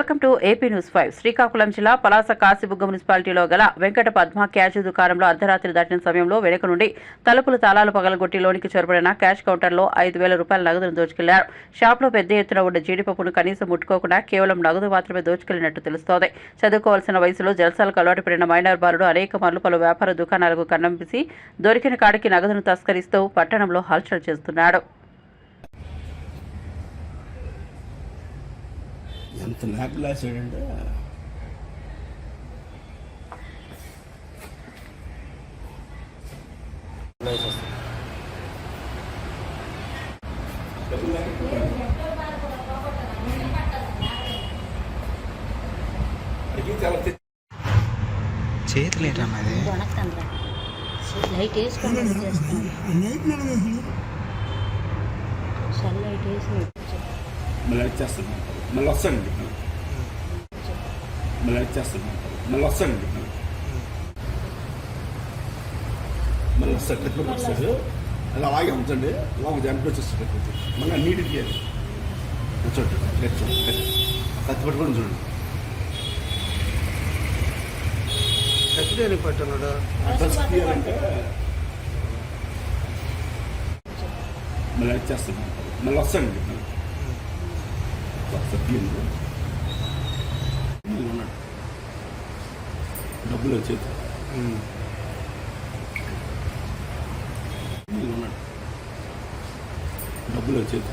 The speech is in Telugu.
Welcome to AP news five. Srikakulam జిల్లా పలాస కాశీబుగ్గ మున్సిపాలిటీలో గల వెంకట పద్మ క్యాష్ దుకాణంలో అర్ధరాత్రి దాటిన సమయంలో వెనుక నుండి తలుపులు తాళాలు పగలగొట్టి లోనికి చొరబడిన క్యాష్ కౌంటర్లో ఐదు వేల రూపాయల నగదును దోచుకెళ్ళారు. షాప్లో పెద్ద ఎత్తున ఉన్న జీడిపప్పును కనీసం ముట్టుకోకుండా కేవలం నగదు మాత్రమే దోచుకెళ్ళినట్టు తెలుస్తోంది. చదువుకోవాల్సిన వయసులో జలసాలకు అలవాటు పడిన మైనర్ బాలుడు అనేక మార్లు పలు వ్యాపార దుకాణాలకు కన్నంపిసి దొరికిన కాడికి నగదును తస్కరిస్తూ పట్టణంలో హల్చల్ చేస్తున్నాడు. ఎంత ల్యాబ్ రాశాడంటే చేతులు ఏంటమ్మా అది వణకండ్రా లైట్ సన్ లైట్ వేసి మళ్ళీ వచ్చేస్తాను మళ్ళీ వస్తానండి మళ్ళీ వచ్చేస్తాను మళ్ళీ వస్తానండి మళ్ళీ వస్తాడు కట్టుబడి వస్తాడు అలా అలాగే ఉంచండి అలా ఒక జంట వచ్చేస్తాడు మళ్ళీ నీటి తీయాలి కూర్చోండి కత్తి పట్టుకొని చూడండి కత్తిదేని పట్టున్నాడు అడ్రస్ తీయాలంటే మళ్ళీ వచ్చేస్తాను మళ్ళీ వస్తానండి వస్తా తీయండి మళ్ళీ ఉన్నాడు డబ్బులు వచ్చేది మళ్ళీ ఉన్నాడు డబ్బులు వచ్చేది